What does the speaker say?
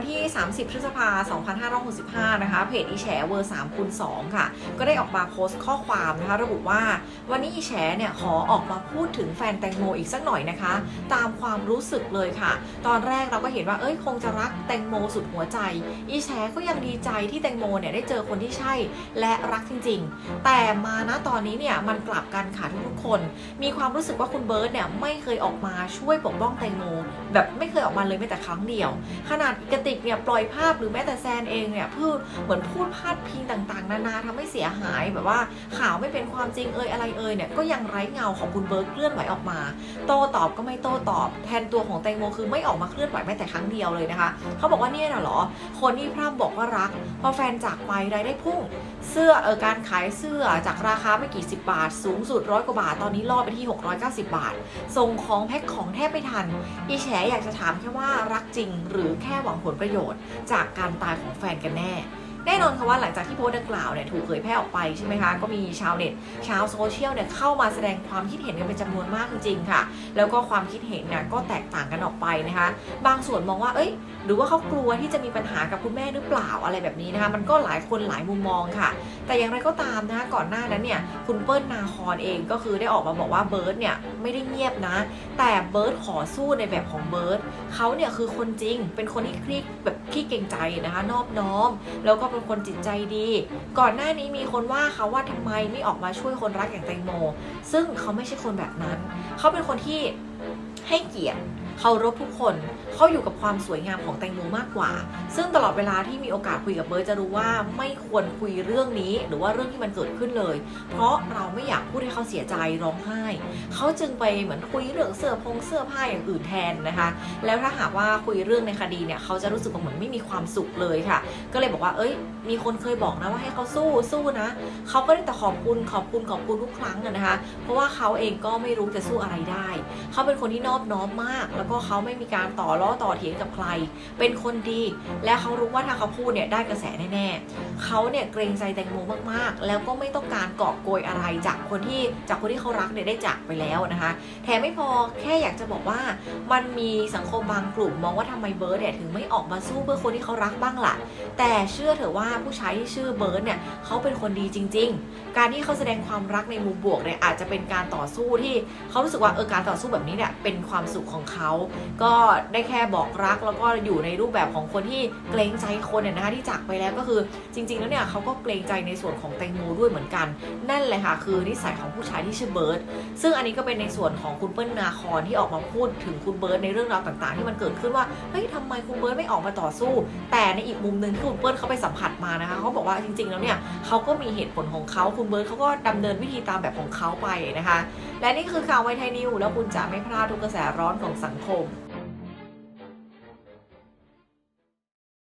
วันที่ 30 พฤษภาคม2565 นะคะ เพจอีแฉเวอร์3คูณ2ค่ะ ก็ได้ออกมาโพสต์ข้อความนะคะ ระบุว่าวันนี้อีแฉเนี่ยขอออกมาพูดถึงแฟนแตงโมอีกสักหน่อยนะคะ ตามความรู้สึกเลยค่ะ ตอนแรกเราก็เห็นว่าเอ้ยคงจะรักแตงโมสุดหัวใจ อีแฉก็ยังดีใจที่แตงโมเนี่ยได้เจอคนที่ใช่และรักจริง ๆ แต่มาณตอนนี้เนี่ยมันกลับกันค่ะทุกคน มีความรู้สึกว่าคุณเบิร์ตเนี่ยไม่เคยออกมาช่วยปกป้องแตงโมแบบไม่เคยออกมาเลยแม้แต่ครั้งเดียว ขนาดกระติกเนี่ยปล่อยภาพหรือแม้แต่แซนเองเนี่ยพูดเหมือนพูดพาดพิงต่างๆ นานาทำให้เสียหายแบบว่าข่าวไม่เป็นความจริงเอ่ยอะไรเอ่ยเนี่ยก็ยังไร้เงาของคุณเบิร์ตเคลื่อนไหวออกมา โต้ตอบก็ไม่โต้ตอบ แทนตัวของแตงโมคือไม่ออกมาเคลื่อนไหวแม้แต่ครั้งเดียวเลยนะคะเขาบอกว่าเนี่ยนะหรอ คนที่พร่ำบอกว่ารัก พอแฟนจากไปรายได้พุ่ง เสื้อเออการขายเสื้อจากราคาไม่กี่สิบบาท สูงสุดร้อยกว่าบาทตอนนี้ล่อไปที่ 690 บาท ส่งของแพ็คของแทบไม่ทันอีแฉอยากจะถามแค่ว่ารักจริงหรือแค่หวังผลประโยชน์ จากการตายของแฟนกันแน่ แน่นอนค่ะว่าหลังจากที่โพสต์ดังกล่าวเนี่ยถูกเผยแพร่ออกไปใช่ไหมคะ ก็มีชาวเน็ต ชาวโซเชียลเนี่ยเข้ามาแสดงความคิดเห็นกันเป็นจำนวนมากจริงๆค่ะ แล้วก็ความคิดเห็นเนี่ยก็แตกต่างกันออกไปนะคะ บางส่วนมองว่า เอ้ย หรือว่าเขากลัวที่จะมีปัญหากับคุณแม่หรือเปล่าอะไรแบบนี้นะคะ มันก็หลายคนหลายมุมมองค่ะ แต่อย่างไรก็ตามนะคะก่อนหน้านั้นเนี่ยคุณเปิ้ลนาคอนเองก็คือได้ออกมาบอกว่าเบิร์ตเนี่ยไม่ได้เงียบนะ แต่เบิร์ตขอสู้ในแบบของเบิร์ตเขาเนี่ยคือคนจริงเป็นคนที่คลิกแบบขี้เก่งใจนะคะนอบน้อม แล้วก็เป็นคนจิตใจดี ก่อนหน้านี้มีคนว่าเขาว่าทำไมไม่ออกมาช่วยคนรักอย่างแตงโม ซึ่งเขาไม่ใช่คนแบบนั้น เขาเป็นคนที่ให้เกียรติ เคารพทุกคนเขาอยู่กับความสวยงามของแตงโมมากกว่า ซึ่งตลอดเวลาที่มีโอกาสคุยกับเบิร์ตจะรู้ว่าไม่ควรคุยเรื่องนี้ หรือว่าเรื่องที่มันเกิดขึ้นเลย เพราะเราไม่อยากพูดให้เขาเสียใจร้องไห้เขาจึงไปเหมือนคุยเรื่องเสื้อพงเสื้อผ้าอย่างอื่นแทนนะคะ แล้วถ้าหากว่าคุยเรื่องในคดีเนี่ยเขาจะรู้สึกว่าเหมือนไม่มีความสุขเลยค่ะ ก็เลยบอกว่า เอ้ย มีคนเคยบอกนะว่าให้เขาสู้สู้นะเขาก็ได้แต่ขอบคุณขอบคุณขอบคุณทุกครั้งนะคะ เพราะว่าเขาเองก็ไม่รู้จะสู้อะไรได้เขาเป็นคนที่นอบน้อมมากแล้วก็เขาไม่มีการต่อล้อต่อเถียงกับใคร เป็นคนดี และเขารู้ว่าถ้าเขาพูดเนี่ยได้กระแสแน่ๆเขาเนี่ยเกรงใจแตงโมมากๆ แล้วก็ไม่ต้องการกอบโกยอะไรจากคนที่จากคนที่เขารักเนี่ยได้จากไปแล้วนะคะแถมไม่พอแค่อยากจะบอกว่ามันมีสังคมบางกลุ่มมองว่าทำไมเบิร์ดเนี่ยถึงไม่ออกมาสู้เพื่อคนที่เขารักบ้างล่ะ แต่เชื่อเถอะว่าผู้ชายที่ชื่อเบิร์ดเนี่ยเขาเป็นคนดีจริง ๆ การที่เขาแสดงความรักในมุมบวกเนี่ยอาจจะเป็นการต่อสู้ที่เขารู้สึกว่าเออการต่อสู้แบบนี้เนี่ยเป็นความสุขของเขาก็ได้แค่บอกรักแล้วก็อยู่ในรูปแบบของคนที่เกรงใจคนเนี่ยนะคะที่จากไปแล้วก็คือจริง ๆ แล้วเนี่ยเขาก็เกรงใจในส่วนของแตงโมด้วยเหมือนกัน นั่นแหละค่ะคือนิสัยของผู้ชายที่ชื่อเบิร์ดซึ่งอันนี้ก็เป็นในส่วนของคุณเปิ้ลนาคอนที่ออกมาพูดถึงคุณเบิร์ตในเรื่องราวต่าง ๆ ที่มันเกิดขึ้นว่าเฮ้ยทำไมคุณเบิร์ตไม่ออกมาต่อสู้ แต่ในอีกมุมหนึ่งที่คุณเปิ้ลเขาไปสัมผัสมานะคะเขาบอกว่าจริง ๆ แล้วเนี่ยเขาก็มีเหตุผลของเขาคุณเบิร์ตเขาก็ดำเนินวิธีตามแบบของเขาไปนะคะ และนี่คือข่าวไวไทยนิวแล้วคุณจะไม่พลาดทุกกระแสร้อนของสังคม home.